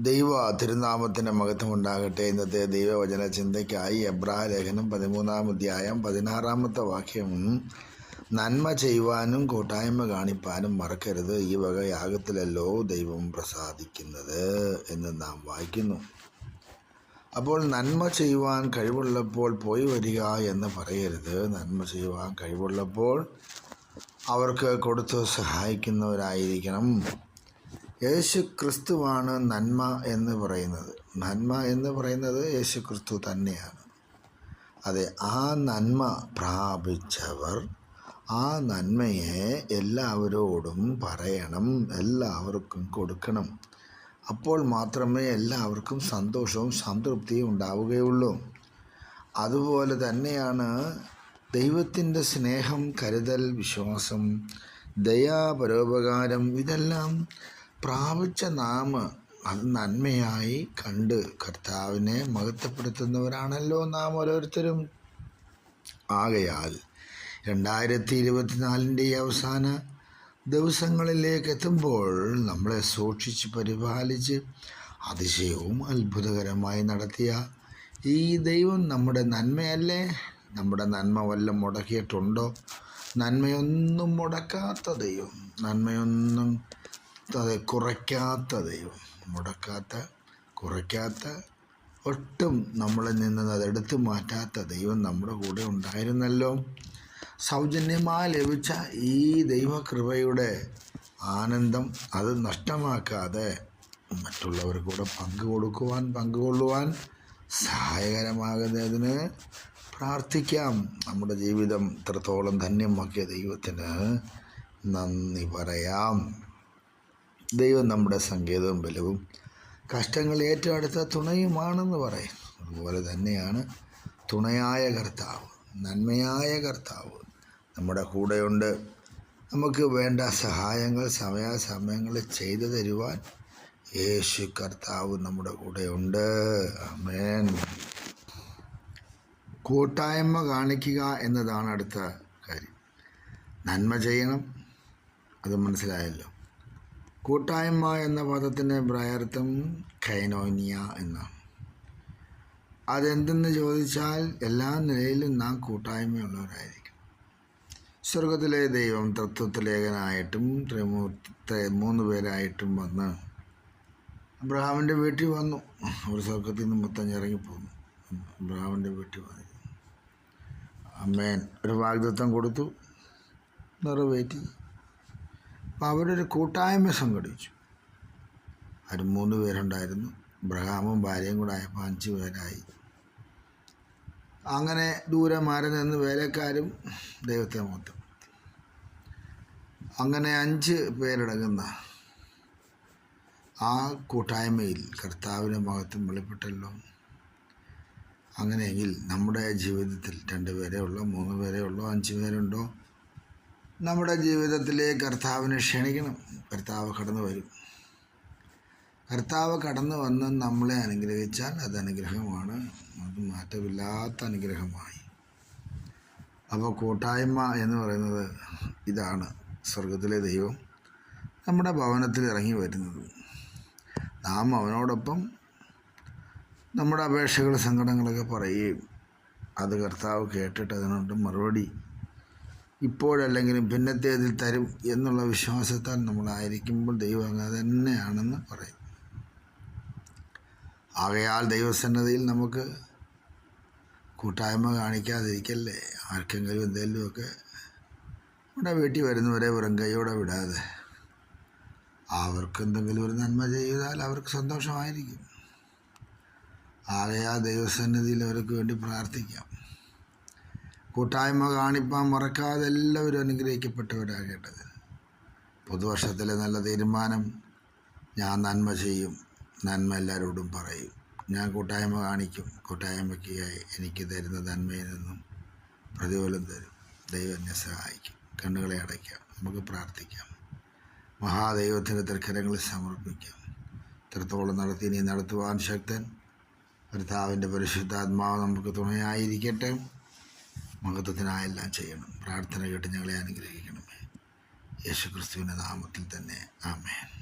ദൈവ തിരുനാമത്തിന്റെ മഹത്വം ഉണ്ടാകട്ടെ ഇന്നത്തെ ദൈവവചന ചിന്തയ്ക്കായി എബ്രാഹ ലേഖനം പതിമൂന്നാം അധ്യായം പതിനാറാമത്തെ വാക്യം. നന്മ ചെയ്യുവാനും കൂട്ടായ്മ കാണിപ്പാനും മറക്കരുത്. ഈ വക യാഗത്തിലല്ലോ ദൈവം പ്രസാദിക്കുന്നത് എന്ന് നാം വായിക്കുന്നു. അപ്പോൾ നന്മ ചെയ്യുവാൻ കഴിവുള്ളപ്പോൾ പോയി വരിക എന്ന് പറയരുത്. നന്മ ചെയ്യുവാൻ കഴിവുള്ളപ്പോൾ അവർക്ക് കൊടുത്ത് സഹായിക്കുന്നവരായിരിക്കണം. യേശു ക്രിസ്തുവാണ് നന്മ എന്ന് പറയുന്നത്. നന്മ എന്ന് പറയുന്നത് യേശു ക്രിസ്തു തന്നെയാണ്. അതെ ആ നന്മ പ്രാപിച്ചവർ ആ നന്മയെ എല്ലാവരോടും പറയണം എല്ലാവർക്കും കൊടുക്കണം. അപ്പോൾ മാത്രമേ എല്ലാവർക്കും സന്തോഷവും സംതൃപ്തിയും ഉണ്ടാവുകയുള്ളൂ. അതുപോലെ തന്നെയാണ് ദൈവത്തിന്റെ സ്നേഹം കരുതൽ വിശ്വാസം ദയാപരോപകാരം ഇതെല്ലാം പ്രാപിച്ച നാം അത് നന്മയായി കണ്ട് കർത്താവിനെ മഹത്വപ്പെടുത്തുന്നവരാണല്ലോ നാം ഓരോരുത്തരും. ആകയാൽ രണ്ടായിരത്തി ഇരുപത്തിനാലിന്റെ അവസാന ദിവസങ്ങളിലേക്ക് എത്തുമ്പോൾ നമ്മളെ സൂക്ഷിച്ച് പരിപാലിച്ച് അതിശയവും അത്ഭുതകരമായി നടത്തിയ ഈ ദൈവം നമ്മുടെ നന്മയല്ലേ? നമ്മുടെ നന്മ വല്ല മുടക്കിയിട്ടുണ്ടോ? നന്മയൊന്നും മുടക്കാത്ത ദൈവം. നന്മയൊന്നും അത് കുറയ്ക്കാത്ത ദൈവം. മുടക്കാത്ത കുറയ്ക്കാത്ത ഒട്ടും നമ്മളിൽ നിന്ന് അത് എടുത്തു മാറ്റാത്ത ദൈവം നമ്മുടെ കൂടെ ഉണ്ടായിരുന്നല്ലോ. സൗജന്യമായി ലഭിച്ച ഈ ദൈവകൃപയുടെ ആനന്ദം അത് നഷ്ടമാക്കാതെ മറ്റുള്ളവർക്ക് കൂടെ പങ്കു കൊടുക്കുവാൻ പങ്കുകൊള്ളുവാൻ സഹായകരമാകുന്നതിന് പ്രാർത്ഥിക്കാം. നമ്മുടെ ജീവിതം ഇത്രത്തോളം ധന്യമാക്കിയ ദൈവത്തിന് നന്ദി പറയാം. ദൈവം നമ്മുടെ സങ്കേതവും ബലവും കഷ്ടങ്ങൾ ഏറ്റവും അടുത്ത തുണയുമാണെന്ന് പറയും. അതുപോലെ തന്നെയാണ് തുണയായ കർത്താവ് നന്മയായ കർത്താവ് നമ്മുടെ കൂടെയുണ്ട്. നമുക്ക് വേണ്ട സഹായങ്ങൾ സമയാസമയങ്ങളിൽ ചെയ്തു തരുവാൻ യേശു കർത്താവ് നമ്മുടെ കൂടെയുണ്ട്. അമേൻ കൂട്ടായ്മ കാണിക്കുക എന്നതാണ് അടുത്ത കാര്യം. നന്മ ചെയ്യണം. അത് മനസ്സിലായല്ലോ. കൂട്ടായ്മ എന്ന പദത്തിന്റെ പ്രായർത്ഥം കൈനോനിയ എന്നാണ്. അതെന്തെന്ന് ചോദിച്ചാൽ എല്ലാ നിലയിലും നാം കൂട്ടായ്മയുള്ളവരായിരിക്കും. സ്വർഗത്തിലെ ദൈവം തത്വത്തിലേകനായിട്ടും ത്രിമൂർത്തി മൂന്ന് പേരായിട്ടും വന്ന് അബ്രഹാമിന്റെ വീട്ടിൽ വന്നു. ഒരു സ്വർഗത്തിൽ നിന്ന് മൊത്തം ഇറങ്ങിപ്പോന്നു അബ്രഹാമിന്റെ വീട്ടിൽ വന്നിരുന്നു. അമ്മേൻ ഒരു വാഗ്ദത്വം കൊടുത്തു. നിറവേറ്റി. അപ്പോൾ അവരൊരു കൂട്ടായ്മ സംഘടിച്ചു. അവർ മൂന്ന് പേരുണ്ടായിരുന്നു. ബ്രഹാമും ഭാര്യയും കൂടെ ആയപ്പോൾ അഞ്ച് പേരായി. അങ്ങനെ ദൂരെ മാറി നിന്ന് വേലക്കാരും ദൈവത്തെ മൊത്തം. അങ്ങനെ അഞ്ച് പേരടങ്ങുന്ന ആ കൂട്ടായ്മയിൽ കർത്താവിന്റെ മഹത്വം വെളിപ്പെട്ടല്ലോ. അങ്ങനെയെങ്കിൽ നമ്മുടെ ജീവിതത്തിൽ രണ്ട് പേരേ ഉള്ളോ മൂന്ന് പേരേ ഉള്ളോ അഞ്ച് പേരുണ്ടോ? നമ്മുടെ ജീവിതത്തിലെ കർത്താവിനെ ക്ഷണിക്കണം. കർത്താവ് കടന്നു വരും. കർത്താവ് കടന്നു വന്ന് നമ്മളെ അനുഗ്രഹിച്ചാൽ അത് അനുഗ്രഹമാണ്. അത് മാറ്റമില്ലാത്ത അനുഗ്രഹമായി. അപ്പോൾ കൂട്ടായ്മ എന്ന് പറയുന്നത് ഇതാണ് സ്വർഗത്തിലെ ദൈവം നമ്മുടെ ഭവനത്തിൽ ഇറങ്ങി വരുന്നത്. നാം അവനോടൊപ്പം നമ്മുടെ അപേക്ഷകൾ സങ്കടങ്ങളൊക്കെ പറയുകയും അത് കർത്താവ് കേട്ടിട്ട് അതിനോട് മറുപടി ഇപ്പോഴല്ലെങ്കിലും പിന്നത്തേതിൽ തരും എന്നുള്ള വിശ്വാസത്താൽ നമ്മളായിരിക്കുമ്പോൾ ദൈവം അങ്ങ് തന്നെയാണെന്ന് പറയും. ആകയാൽ ദൈവസന്നതയിൽ നമുക്ക് കൂട്ടായ്മ കാണിക്കാതിരിക്കല്ലേ? ആർക്കെങ്കിലും എന്തെങ്കിലുമൊക്കെ നമ്മുടെ വീട്ടിൽ വരുന്നവരെ വെറും കൈയോടെ വിടാതെ അവർക്ക് എന്തെങ്കിലും ഒരു നന്മ ചെയ്താൽ അവർക്ക് സന്തോഷമായിരിക്കും. ആകയാൽ ദൈവസന്നിധിയിൽ അവർക്ക് വേണ്ടി പ്രാർത്ഥിക്കാം. കൂട്ടായ്മ കാണിപ്പാൻ മറക്കാതെ എല്ലാവരും അനുഗ്രഹിക്കപ്പെട്ടവരാകേണ്ടത്. പുതുവർഷത്തിലെ നല്ല തീരുമാനം ഞാൻ നന്മ ചെയ്യും. നന്മ എല്ലാവരോടും പറയും. ഞാൻ കൂട്ടായ്മ കാണിക്കും. കൂട്ടായ്മയ്ക്ക് എനിക്ക് തരുന്ന നന്മയിൽ നിന്നും പ്രതിഫലം തരും. ദൈവം എന്നെ സഹായിക്കും. കണ്ണുകളെ അടയ്ക്കാം. നമുക്ക് പ്രാർത്ഥിക്കാം. മഹാദൈവത്തിന്റെ തൃക്കരങ്ങളിൽ സമർപ്പിക്കാം. ഇത്രത്തോളം നടത്തി നീ നടത്തുവാൻ ശക്തൻ. കർത്താവിന്റെ പരിശുദ്ധാത്മാവ് നമുക്ക് തുണയായിരിക്കട്ടെ. മഹത്വത്തിനായെല്ലാം ചെയ്യണം. പ്രാർത്ഥന കേട്ട് ഞങ്ങളെ അനുഗ്രഹിക്കണമേ. യേശുക്രിസ്തുവിന്റെ നാമത്തിൽ തന്നെ. ആമേൻ.